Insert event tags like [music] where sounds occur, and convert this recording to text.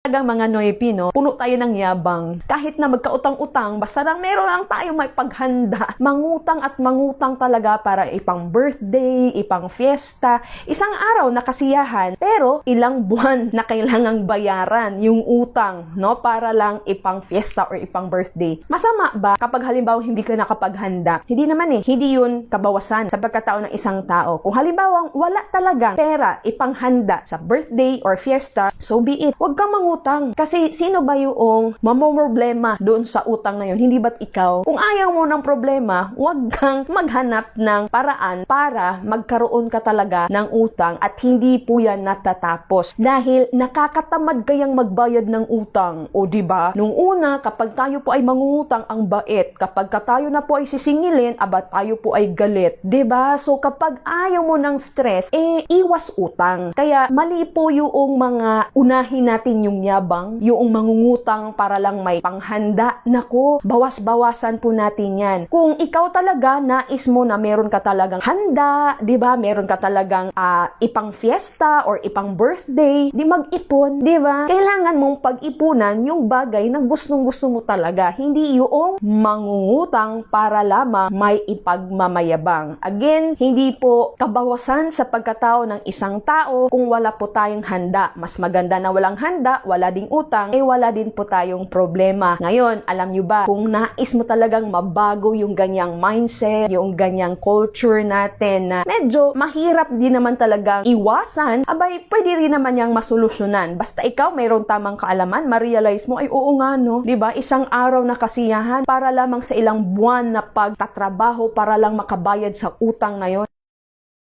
Talagang mga Noypi, no? Puno tayo ng yabang. Kahit na magkautang-utang, basta lang meron lang tayo may paghanda. Mangutang at mangutang talaga para ipang birthday, ipang fiesta, isang araw na kasiyahan, pero ilang [laughs] buwan na kailangang bayaran yung utang, no? Para lang ipang fiesta or ipang birthday. Masama ba kapag halimbawa hindi ka nakapaghanda? Hindi naman eh. Hindi yun kabawasan sa pagkatao ng isang tao. Kung halimbawa wala talagang pera ipanghanda sa birthday or fiesta, so be it. Huwag kang mangutang. Kasi sino ba yung mamomroblema doon sa utang na yun? Hindi ba't ikaw? Kung ayaw mo ng problema, huwag kang maghanap ng paraan para magkaroon ka talaga ng utang at hindi po yan natatapos. Dahil nakakatamad kayang magbayad ng utang. O ba? Nung una, kapag tayo po ay mangungutang ang bait, kapag ka tayo na po ay sisingilin, aba tayo po ay galit. ba? So kapag ayaw mo ng stress, eh iwas utang. Kaya mali po yung mga unahin natin yung yabang, yung mangungutang para lang may panghanda. Nako, bawas-bawasan po natin yan. Kung ikaw talaga nais mo na meron ka talagang handa, 'di ba? Meron ka talagang ah, ipang fiesta or ipang birthday, di mag-ipon, 'di ba? Kailangan mong pag-ipunan yung bagay na gustong-gusto mo talaga, hindi yung mangungutang para lamang may ipagmamayabang. Again, hindi po kabawasan sa pagkatao ng isang tao kung wala po tayong handa. Mas maganda na walang handa, wala ding utang, eh wala din po tayong problema. Ngayon, alam nyo ba, kung nais mo talagang mabago yung ganyang mindset, yung ganyang culture natin na medyo mahirap din naman talagang iwasan, abay, pwede rin naman yang masolusyonan. Basta ikaw mayroong tamang kaalaman, ma-realize mo, ay oo nga no, 'di ba? Isang araw na kasiyahan para lamang sa ilang buwan na pagtatrabaho para lang makabayad sa utang na yon.